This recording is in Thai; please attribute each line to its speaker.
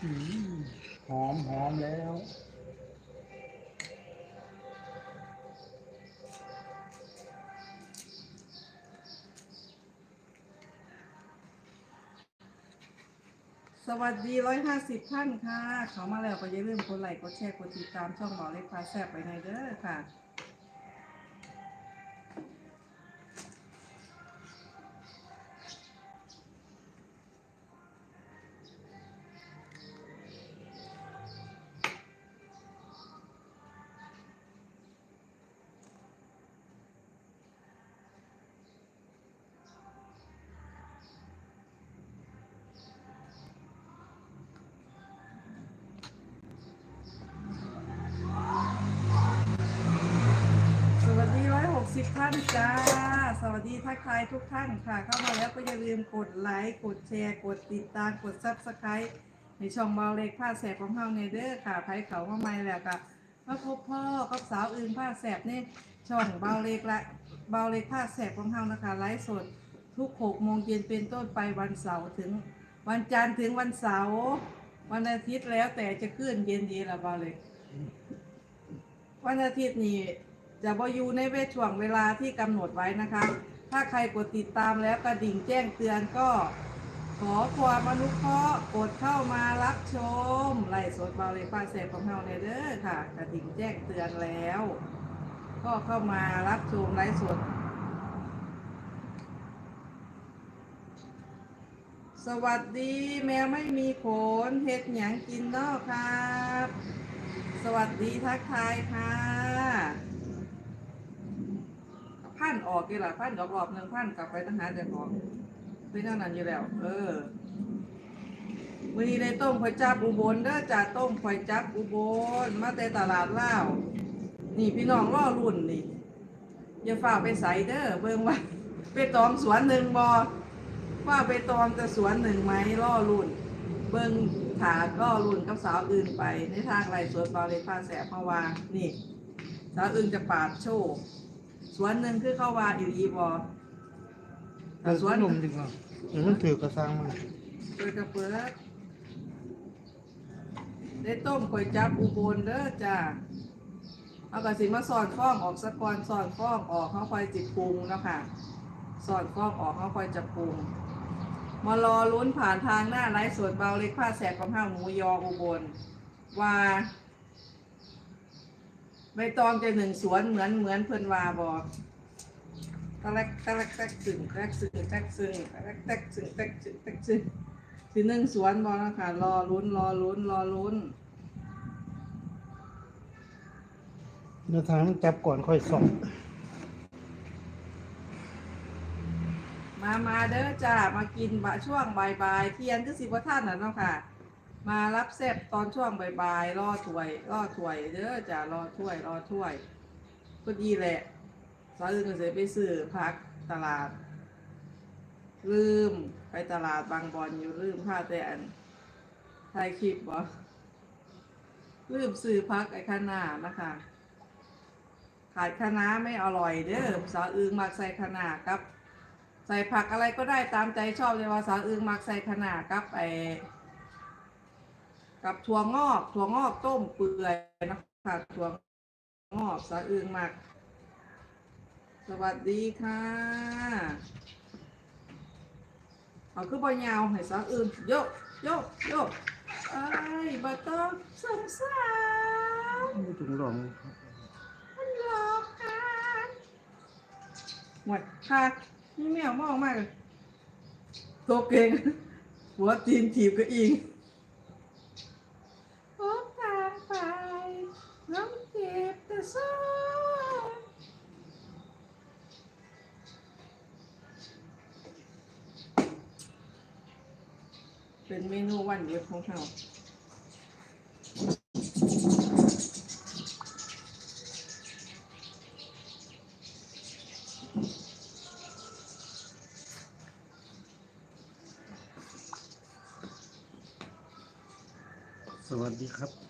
Speaker 1: หอมหอมแล้ว
Speaker 2: สวัสดีร้อยห้าสิบท่านค่ะ เขามาแล้วก็อย่าลืมกดไลค์ กดแชร์ กดติดตามช่องหมอเล็กพาแซ่บไปในเด้อค่ะานจ้า สวัสดีทักทายทุกท่านค่ะ เข้ามาแล้วก็อย่าลืมกดไลค์ กดแชร์ กดติดตาม กดซับสไครต์ในช่องเบาเล็กผ้าแสบของเฮาในเด้อค่ะไผเขามาใหม่แล้วก็มาพบพ่อกับสาวอื่นผ้าแสบนี่ช่องเบาเล็กละเบาเล็กผ้าแสบของเฮานะคะ ไลฟ์สดทุกหกโมงเย็นเป็นต้นไปวันเสาร์ถึง วันจันทร์ถึงวันเสาร์วันอาทิตย์แล้วแต่จะขึ้นเย็นดีละเบาเล็กวันอาทิตย์นี้ จะบอยู่ในเวทช่วงเวลาที่กำหนดไว้นะคะ ถ้าใครกดติดตามแล้วกระดิ่งแจ้งเตือนก็ ขอความอนุเคราะห์กดเข้ามารับชมไล่สดบาเลยป้าแสบของเราในเด้อค่ะ กระดิ่งแจ้งเตือนแล้ว ก็เข้ามารับชมไลฟ์สด สวัสดีแมวไม่มีขนเฮ็ดหยังกินนอกครับ สวัสดีทักทายค่ะ นออกกี่ละพันดอกรอบหนึ่งพันกลับไปตั้งหาแต่ของเป็นเท่านั้นอยู่แล้ว เออวันนี้ได้ต้มข่อยจับอุบลเด้อจ่าต้มข่อยจับอุบลมาแต่ตลาดเล่านี่พี่น้องล่อรุ่นนี่อย่าฝ่าไปใส่เด้อเบิ่งว่าไปตอมสวนหนึ่งบอว่าไปตอมจะสวนหนึ่งไหมล่อรุ่น เบิ่งถาก็รุ่นกับสาวอื่นไปในทางไรสวนบาเลยพาแสบมาวางนี่ สาวอื่นจะปาดโชว์ สวนหนึ่งคือเข้าวาอยู่อีบอแต่สวน
Speaker 1: นมดีกว่าเดี๋ยวมันถือกระซังมา
Speaker 2: เปิดกระเปิดได้ต้มก๋วยจับอุบลเด้อจ้าเอากระสิมาสอดฟองออกสะกอนสอดฟองออกเขาคอยจิบปรุงแล้วค่ะสอดฟองออกเขาคอยจะปรุงมารอลุ้นผ่านทางหน้าไลฟ์สดเบาเล็กผ้าแสบของห้างหมูยออุบลว่า ใบตองจะหนึ่งสวนเหมือนเหมือนเพื่อนวาบอกตะแลกตะแลกแตกสึงแตกสึงแตกสึงตะแลกแตกสึงแตกสึงแตกสึงสิหนึ่งสวนบอนะคะรอลุ้นรอลุ้นรอลุ้น
Speaker 1: เนื้อทางจับก่อนค่อยส่อง
Speaker 2: มามาเด้อจ้ามากินบะช่วงบ่ายๆเที่ยงก็สิบว่าท่านน่ะเนาะค่ะ มารับแซ่บตอนช่วงบ่ายๆรอถ้วยรอถ้วยเด้อจ้ารอถ้วยรอถ้วยพอดีแหละสาวอื่นก็เสียไปซื้อพักตลาด ลืมไปตลาดบางบอนอยู่ลืมผ้าแต่อันถ่ายคลิปบ่ลืมซื้อพักไอ้ข้างหน้านะคะขาดคะน้าไม่อร่อยเด้อสาวอึงมักใส่คะน้ากับ ใส่ผักอะไรก็ได้ตามใจชอบเลยว่าสาวอึงมักใส่คะน้ากับไอ กับถั่วงอกถั่วงอกต้มเปื่อยนะคะถั่วงอกสาวอึงมักสวัสดีค่ะเอาคือบ่ยาวให้สาวอึงโยกโยกโยกไอ้ยบ่ต้องสงสาร
Speaker 1: ไม่ถึงหลง
Speaker 2: มันหลอกกันหมดค่ะนี่แมวมองมากเลยตัวเก่งหัวตีนถีบก็อิงพบทางไปน้องเจ็บแต่ซ้ เป็นเมนูวันเดียวของเรา
Speaker 1: สวัสดีครับ